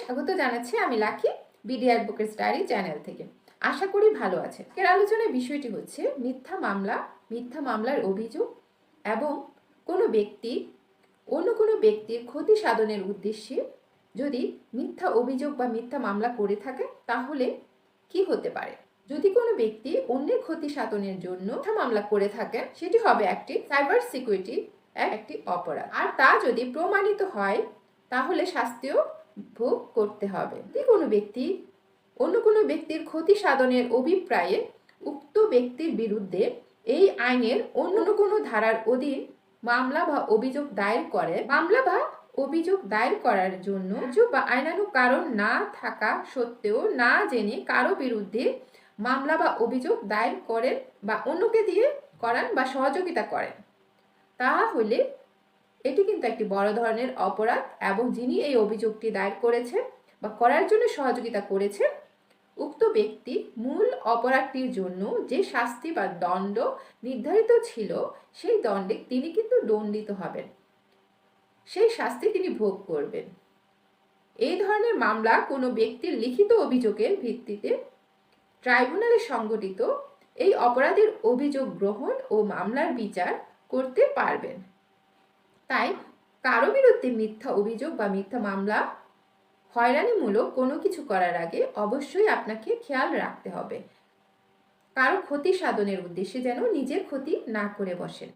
স্বাগত জানাচ্ছি আমি Lucky BD advocates diary channel থেকে। আশা করি ভালো আছে এর আলোচনার বিষয়টি হচ্ছে, মিথ্যা মামলা, মিথ্যা মামলার অভিযোগ এবং কোনো ব্যক্তি, অন্য কোনো ব্যক্তির ক্ষতি সাধনের উদ্দেশ্যে যদি মিথ্যা অভিযোগ বা মিথ্যা মামলা করে থাকে, তাহলে কি হতে পারে? যদি কোনো ব্যক্তি অন্যের ক্ষতি সাধনের জন্য মিথ্যা মামলা করে থাকে, সেটি হবে একটি সাইবার সিকিউরিটি একটি অপরাধ। আর তা যদি প্রমাণিত হয়, তাহলে শাস্তিও ভোগ করতে হবে। যদি কোনো ব্যক্তি, অন্য কোনো ব্যক্তির ক্ষতি সাধনের অভিপ্রায়ে উক্ত ব্যক্তির বিরুদ্ধে এই আইনের অন্য কোনো ধারার অধীন মামলা বা অভিযোগ দায়ের করে। মামলা বা অভিযোগ দায়ের করার জন্য বা আইনানুগ কারণ না থাকা সত্ত্বেও না জেনে কারও বিরুদ্ধে মামলা বা অভিযোগ দায়ের করেন বা অন্যকে দিয়ে করান বা সহযোগিতা করেন। তাহলে এটি কিন্তু একটি বড় ধরনের অপরাধ এবং যিনি এই অভিযোগটি দায়ের করেছেন বা করার জন্য সহযোগিতা করেছেন, উক্ত ব্যক্তি মূল অপরাধটির জন্য যে শাস্তি বা দণ্ড নির্ধারিত ছিল, সেই দণ্ডে তিনি কিন্তু দণ্ডিত হবেন। সেই শাস্তি তিনি ভোগ করবেন। এই ধরনের মামলা কোনো ব্যক্তির লিখিত অভিযোগের ভিত্তিতে ট্রাইব্যুনালে সংগঠিত এই অপরাধের অভিযোগ গ্রহণ ও মামলার বিচার করতে পারবেন। তাই কারও বিরুদ্ধে মিথ্যা অভিযোগ বা মিথ্যা মামলা হয়রানিমূলক কোনো কিছু করার আগে অবশ্যই আপনাকে খেয়াল রাখতে হবে। কারও ক্ষতি সাধনের উদ্দেশ্যে যেন নিজের ক্ষতি না করে বসেন।